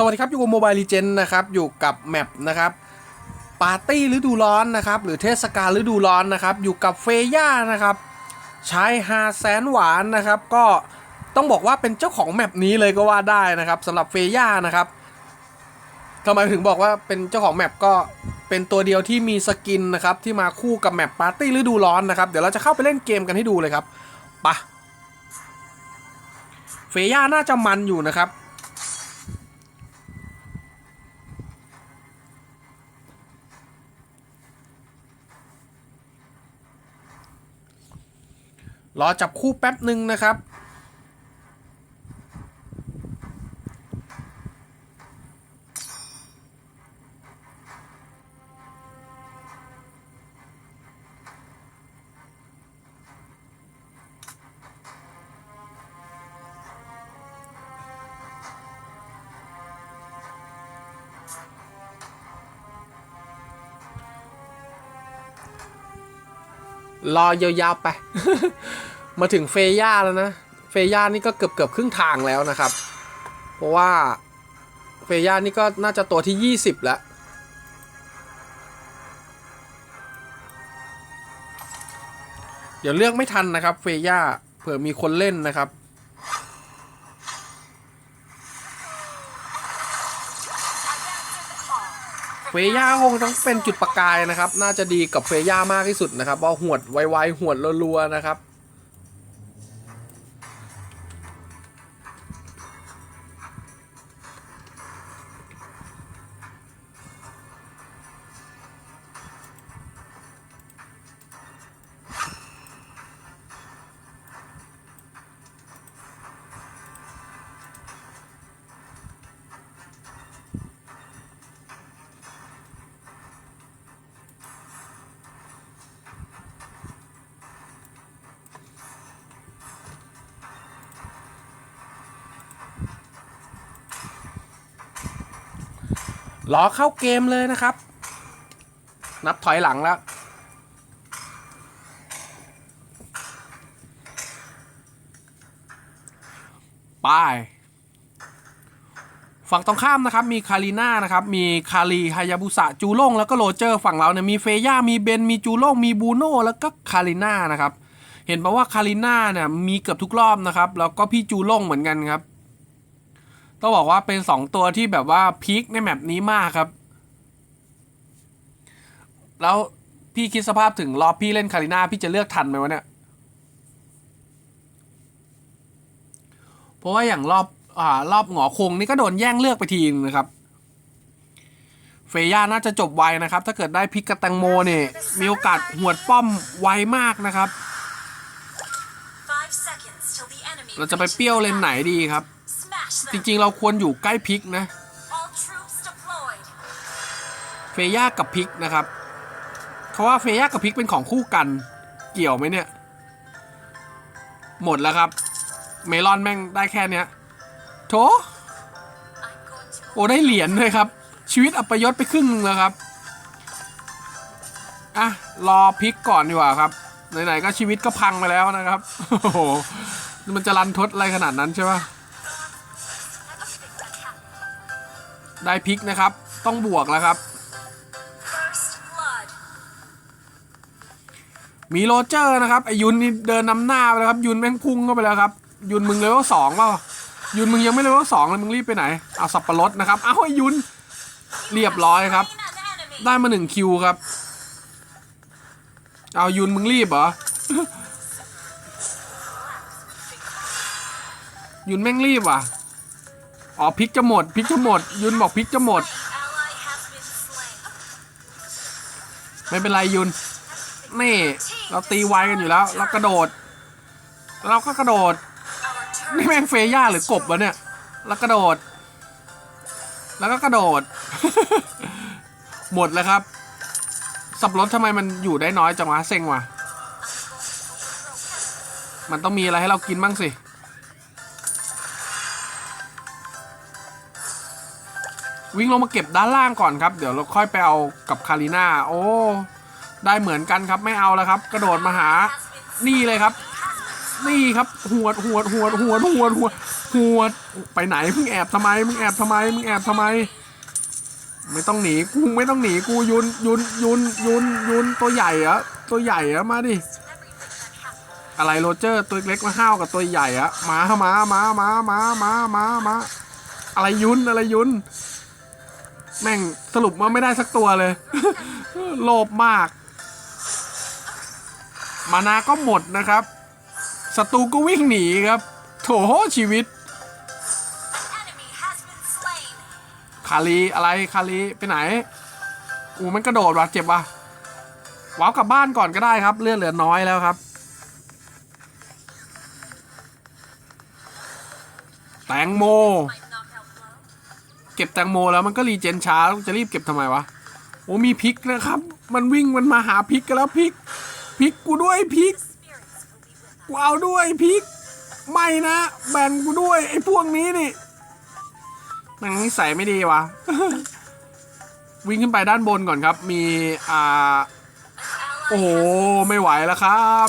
สวัสดีครับอยู่กับโมบายลีเจนนะครับอยู่กับแมปนะครับปาร์ตี้ฤดูร้อนนะครับหรือเทศกาลฤดูร้อนนะครับอยู่กับเฟย่านะครับชายหาแสนหวานนะครับก็ต้องบอกว่าเป็นเจ้าของแมปนี้เลยก็ว่าได้นะครับสำหรับเฟย่านะครับทำไมถึงบอกว่าเป็นเจ้าของแมปก็เป็นตัวเดียวที่มีสกินนะครับที่มาคู่กับแมปปาร์ตี้ฤดูร้อนนะครับเดี๋ยวเราจะเข้าไปเล่นเกมกันให้ดูเลยครับไปะเฟย่าน่าจะมันอยู่นะครับ รอจับคู่แป๊บหนึ่งนะครับ รอยาวๆไป มาถึงเฟย่าแล้วนะ เฟย่านี่ก็เกือบเกือบครึ่งทางแล้วนะครับ เพราะว่าเฟย่านี่ก็น่าจะตัวที่ 20 แล้ว เดี๋ยวเลือกไม่ทันนะครับ เฟย่าเผื่อมีคนเล่นนะครับ เฟย่าคงต้องเป็นจุดประกายนะครับ น่าจะดีกับเฟย่ามากที่สุดนะครับว่าหวดไวๆหวดรัวๆนะครับ รอเข้าเกมเลยนะครับ นับถอยหลังแล้วไปฝั่งตรงข้ามนะครับ มีคารีน่านะครับ มีคารีฮายาบุสะจูโล่งแล้วก็โรเจอร์ฝั่งเราเนี่ยมีเฟย่ามีเบน มีจูโล่งมีบูโน่แล้วก็คารีน่านะครับ เห็นปะว่าคารีน่าเนี่ยมีเกือบทุกรอบนะครับ แล้วก็พี่จูโล่งเหมือนกันครับ ต้องบอกว่าเป็นสองตัวที่แบบว่าพีคในแมปนี้มากครับ แล้วพี่คิดสภาพถึงรอบพี่เล่นคาริน่าพี่จะเลือกทันไหมวะเนี่ย เพราะว่าอย่างรอบอ่ารอบหงอคงนี่ก็โดนแย่งเลือกไปทีนึงนะครับ เฟย่าน่าจะจบไวนะครับ ถ้าเกิดได้พิกกระแตงโมเนี่ยมีโอกาสหวดป้อมไวมากนะครับ เราจะไปเปรี้ยวเลนไหนดีครับ จริงๆ เราควรอยู่ใกล้พิกนะ เฟย่ากับพิกนะครับ เพราะว่าเฟย่ากับพิกเป็นของคู่กัน เกี่ยวไหมเนี่ย หมดแล้วครับ เมลอนแม่งได้แค่เนี้ย โถ โอ้ได้เหรียญเลยครับ ชีวิตอัปยศไปครึ่งนึงแล้วครับ อะ รอพิกก่อนดีกว่าครับ ไหนๆ ก็ชีวิตก็พังไปแล้วนะครับ โอ้โห มันจะรันทดอะไรขนาดนั้นใช่ปะ ได้พลิกนะครับ ต้องบวกแล้วครับ มีโรเจอร์นะครับไอยุนนี่เดินนำหน้าไปแล้วครับ ยุนแม่งพุ่งเข้าไปแล้วครับ ยุนมึงเลเวลสองเปล่ายุนมึงยังไม่เลเวลสองเลยมึงรีบไปไหนเอาสับปะรดนะครับเอาไอยุนเรียบร้อยครับ ได้มาหนึ่งคิวครับ เอายุนมึงรีบเหรอยุนแม่งรีบว่ะ อ๋อพริกจะหมดพริกจะหมด ยุนบอกพริกจะหมด ไม่เป็นไรยุนนี่ เราตีไวกันอยู่แล้ว เรากระโดด เราก็กระโดด นี่แม่งเฟย่าหรือกบวะเนี่ยแล้วกระโดด แล้วก็กระโดด หมดแล้วครับ สับรถทำไมมันอยู่ได้น้อยจังวะเซ็งวะมันต้องมีอะไรให้เรากินบ้างสิ วิ่งลงมาเก็บด้านล่างก่อนครับ เดี๋ยวเราค่อยไปเอากับคาริน่าโอ้ได้เหมือนกันครับไม่เอาแล้วครับ กระโดดมาหานี่เลยครับ นี่ครับหวดหวดหวดหวดหวดหวดหวดไปไหนมึงแอบทำไมมึงแอบทำไมมึงแอบทำไม ไม่ต้องหนีกูไม่ต้องหนีกูยุนยุนยุนยุนยุนตัวใหญ่อะตัวใหญ่อะมาดิอะไรโรเจอร์ตัวเล็กมาห้าวกับตัวใหญ่อะมามามามามามามามาอะไรยุนอะไรยุน แม่งสรุปว่าไม่ได้สักตัวเลย โลภมาก มานาก็หมดนะครับศัตรูก็วิ่งหนีครับ โถชีวิต คารีอะไรคารีไปไหน อูมันกระโดดว่ะเจ็บว่ะว้าวกลับบ้านก่อนก็ได้ครับ เลือดเหลือน้อยแล้วครับ แตงโม เก็บแตงโมแล้วมันก็รีเจนช้าจะรีบเก็บทำไมวะโอ้มีพริกนะครับ มันวิ่งมันมาหาพริกกันแล้วพริกพริกกูด้วยพริกกูเอาด้วยพริกไม่นะแบ่งกูด้วยไอ้พวกนี้นี่มันนิสัยไม่ดีวะวิ่งขึ้นไปด้านบนก่อนครับ มีอ่า โอ้โหไม่ไหวแล้วครับ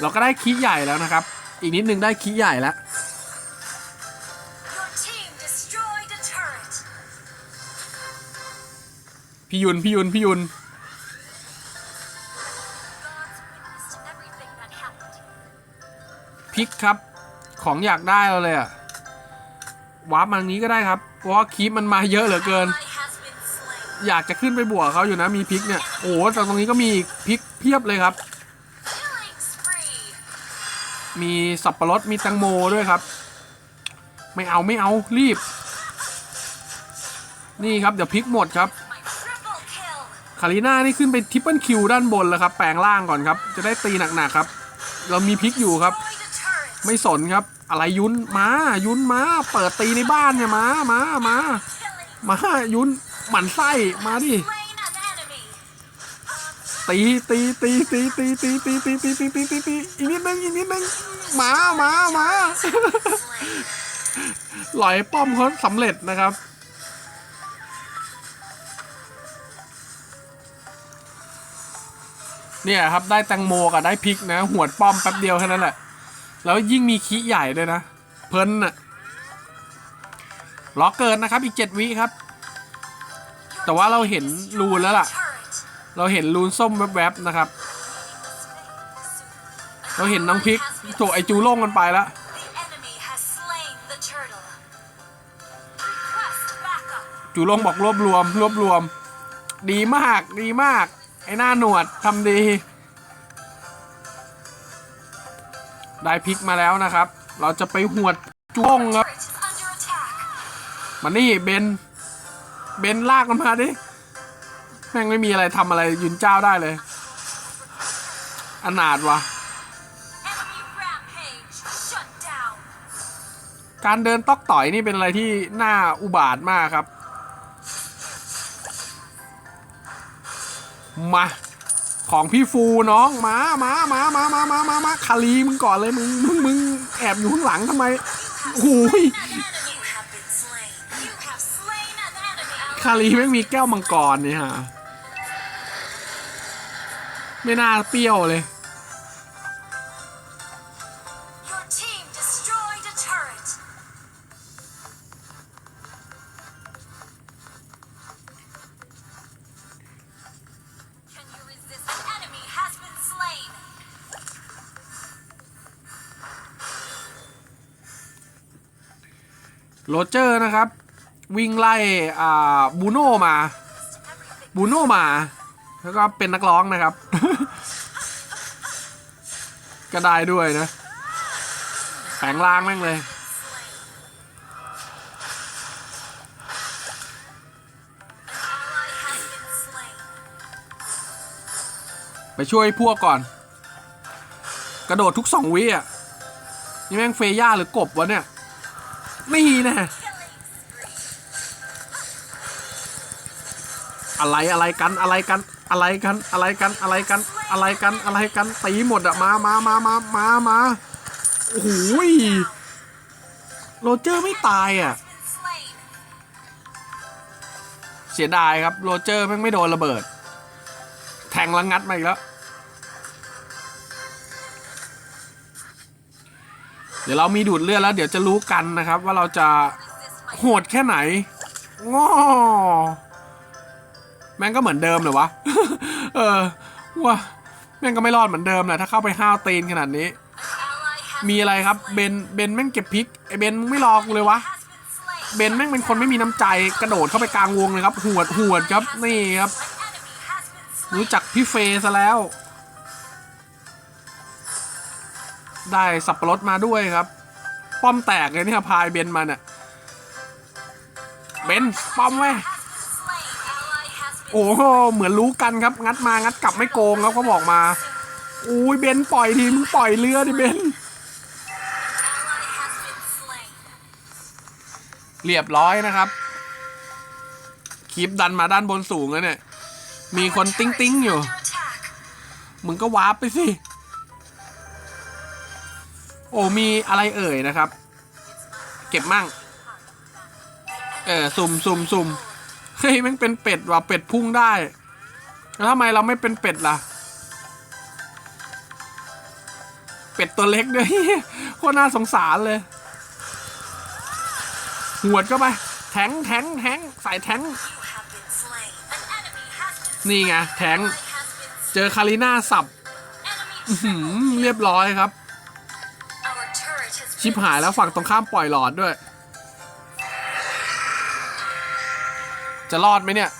เราก็ได้คีใหญ่แล้วนะครับ อีกนิดนึงได้คีใหญ่แล้วพี่ยุนพี่ยุนพี่ยุนพิกครับของอยากได้เราเลยอะวาร์ปมางนี้ก็ได้ครับ เพราะว่าคีย์มันมาเยอะเหลือเกิน อยากจะขึ้นไปบวกเขาอยู่นะมีพิกเนี่ย โอ้โหแต่ตรงนี้ก็มีพิกเพียบเลยครับ มีสับปะรดมีแตงโมด้วยครับ ไม่เอาไม่เอารีบ นี่ครับเดี๋ยวพริกหมดครับคาริน่านี่ขึ้นไปทิปเปิลคิวด้านบนแล้วครับ แปลงร่างก่อนครับ จะได้ตีหนักๆครับ เรามีพริกอยู่ครับ ไม่สนครับ อะไรยุนมายุนมาเปิดตีในบ้านเนี่ยมามามามายุนหมั่นไส้มาดิ ตีตีตีตีตีตีตีตีตีตีตีตีตีอีกนิดนึงอีกนิดนึงมามามาหลอยป้อมเขาสำเร็จนะครับ เนี่ยครับได้แตงโมกับได้พริกนะ หวดป้อมแป๊บเดียวแค่นั้นแหละแล้วยิ่งมีขี้ใหญ่ด้วยนะ เพลินน่ะล็อกเกินนะครับอีกเจ็ดวิครับ แต่ว่าเราเห็นรูแล้วล่ะ เราเห็นรูนส้มแวบๆนะครับ เราเห็นน้องพริกโถไอจูโล่งกันไปแล้วจูโล่งบอกรวบรวม รวบรวม ดีมากดีมาก ไอหน้าหนวดทำดี ได้พริกมาแล้วนะครับ เราจะไปหวดจูโล่งครับมานี่เบน เบนลากมันมาดิ แม่งไม่มีอะไรทำอะไรยืนเจ้าได้เลยอนาถวะการเดินตอกต่อยนี่เป็นอะไรที่น่าอุบาทมากครับ มา ของพี่ฟูน้องมามามามามามามามาคารีมึงก่อนเลยมึงมึงมึงแอบอยู่ข้างหลังทำไมโอ้โหยคารีไม่งมีแก้วมังกรนี่ฮะ ไม่น่าเปรี้ยวเลย Your team destroyed a turret. Can you resist? An enemy has been slain. โรเจอร์นะครับ วิ่งไล่อ่าบูโน่มา Everything บูโน่มา แล้วก็เป็นนักร้องนะครับ ก็ได้ด้วยนะแปลงร่างแม่งเลย ไปช่วยพวกก่อน กระโดดทุกสองวิอะ นี่แม่งเฟย่าหรือกบวะเนี่ย นี่แน่อะไรอะไรกันอะไรกัน อะไรกันอะไรกันอะไรกันอะไรกันอะไรกันตีหมดอะมามามามามามาโอ้โหโรเจอร์ไม่ตายอะเสียดายครับโรเจอร์แม่งไม่โดนระเบิด แทงล้วงัดมาอีกแล้ว เดี๋ยวเรามีดูดเลือดแล้ว เดี๋ยวจะรู้กันนะครับ ว่าเราจะโหดแค่ไหนง้อ แม่งก็เหมือนเดิมเลยวะ เออว่าแม่งก็ไม่รอดเหมือนเดิมแหละถ้าเข้าไปห้าวตีนขนาดนี้ มีอะไรครับเบนเบนแม่งเก็บพริกไอเบนไม่รอกูเลยวะเบนแม่งเป็นคนไม่มีน้ำใจกระโดดเข้าไปกลางวงเลยครับหวดหวดครับนี่ครับ รู้จักพี่เฟซะแล้ว ได้สับปะรดมาด้วยครับ ป้อมแตกเลยเนี่ยพายเบนมาเนี่ยเบนป้อมไว้ โอ้โหเหมือนรู้กันครับ งัดมางัดกลับไม่โกงครับเขาบอกมาอุ้ยเบนปล่อยทีมึงปล่อยเรือดิเบนเรียบร้อยนะครับ คลิปดันมาด้านบนสูงแล้วเนี่ย มีคนติ้งติ้งอยู่ มึงก็วาร์ปไปสิ โอ้มีอะไรเอ่ยนะครับ เก็บมั่ง เออสุ่มสุ่มสุ่ม ฮ้ยมันเป็นเป็ดว่ะเป็ดพุ่งได้ แล้วทำไมเราไม่เป็นเป็ดล่ะ เป็ดตัวเล็กด้วยโคตรน่าสงสารเลย หวดเข้าไป แทงแทงแทงใส่แทงนี่ไงแทงเจอคาริน่าสับเรียบร้อยครับ ชิบหายแล้วฝั่งตรงข้ามปล่อยหลอดด้วย จะรอดไหมเนี่ย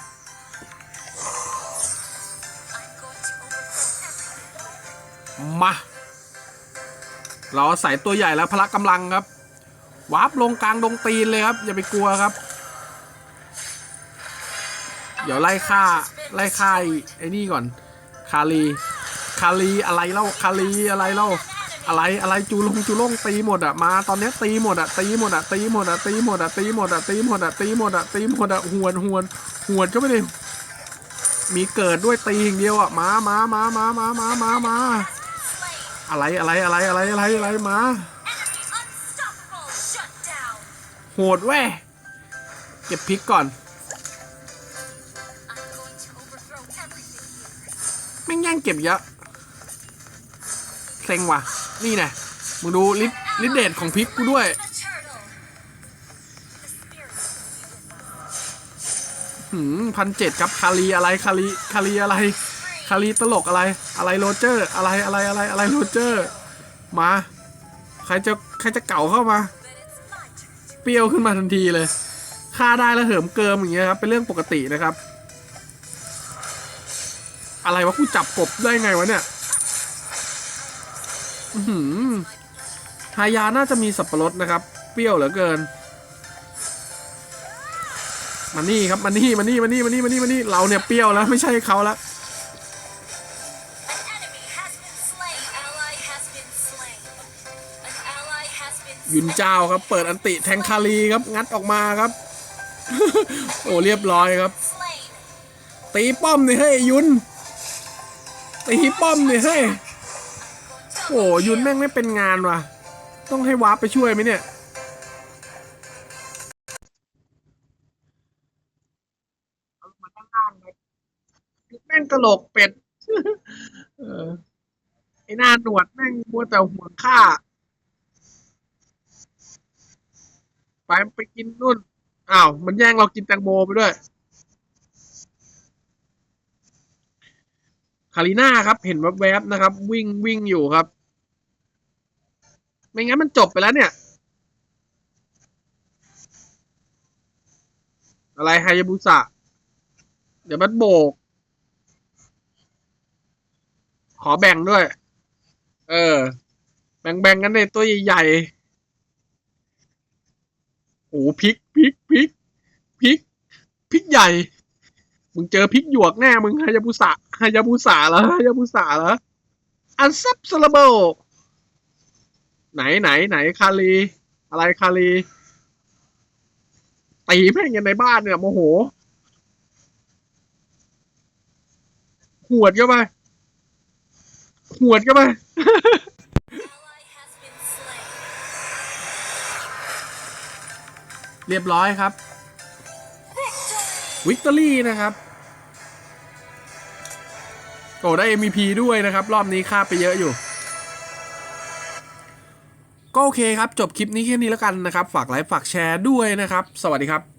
มา เราใส่ตัวใหญ่แล้วพละกำลังครับวาร์ปลงกลางดงตีนเลยครับ อย่าไปกลัวครับ เดี๋ยวไล่ฆ่าไล่ฆ่าไอ้นี่ก่อน คาลีคาลีอะไรเล่า คาลีอะไรเล่า อะไรอะไรจูลงจูลงตีหมดอะมาตอนนี้ตีหมดอะตีหมดอะตีหมดอะตีหมดอะตีหมดอะตีหมดอะตีหมดอะตีหมดอะหวนหวนหวนก็ไม่ได้มีเกิดด้วยตีอย่างเดียวอะมามามามามามามามาอะไรอะไรอะไรอะไรอะไรอะไรมาโหดแว่เก็บพริกก่อนแม่งแย่งเก็บเยอะ เซ็งว่ะ นี่น่มึงดูลิดลิเดทของพริกกูด้วยหืมพันเจ็ดครับคารีอะไรคารีคารีอะไร คารีตลกอะไร อะไรโรเจอร์ อะไรอะไรอะไรอะไรโรเจอร์ มา ใครจะใครจะเก่าเข้ามา เปรี้ยวขึ้นมาทันทีเลยฆ่าได้แล้วเหิมเกิมอย่างเงี้ยครับเป็นเรื่องปกตินะครับ อะไรวะกูจับกบได้ไงวะเนี่ย อือหือฮายาน่าจะมีสับปะรดนะครับ เปรี้ยวเหลือเกิน มานี่ครับมานี่มานี่มานี่มานี่มานี่มานี่เราเนี่ยเปรี้ยวแล้วไม่ใช่เขาแล้วยุนเจ้าครับ เปิดอันติแทงคารีครับ งัดออกมาครับ โอ้เรียบร้อยครับ ตีป้อมนี่เฮ้ยุนตีป้อมนี่เฮ้ โอ้ยุนแม่งไม่เป็นงานว่ะ ต้องให้วาร์ปไปช่วยไหมเนี่ยแม่งตลกเป็ด เออ ไอ้หน้าหนวดแม่งมัวแต่ห่วงข้าไปไปกินนู่น อ้าว มันแย่งเรากินแตงโมไปด้วย คาริน่าครับ เห็นแวบๆนะครับ วิ่งวิ่งอยู่ครับ ไม่งั้นมันจบไปแล้วเนี่ย อะไรไฮยาบุสะ เดี๋ยวมันโบก ขอแบ่งด้วย เออ แบ่งๆกันในตัวใหญ่ๆโอ้พริกพริกพริกพริกพริกใหญ่ มึงเจอพริกหยวกแน่มึงไฮยาบุสะ ฮายาบุสะเหรอฮายาบุสะเหรออันซับซลาเบลไหนไหนไหนคารีอะไรคารีตีแม่งกันในบ้านเนี่ยโมโหหวดเข้าไปหวดเข้าไปเรียบร้อยครับ วิกตอรี่นะครับ โอ้ได้ MVP ด้วยนะครับ รอบนี้ค่าบไปเยอะอยู่ ก็โอเคครับ จบคลิปนี้แค่นี้แล้วกันนะครับ ฝากไลค์ฝากแชร์ด้วยนะครับ สวัสดีครับ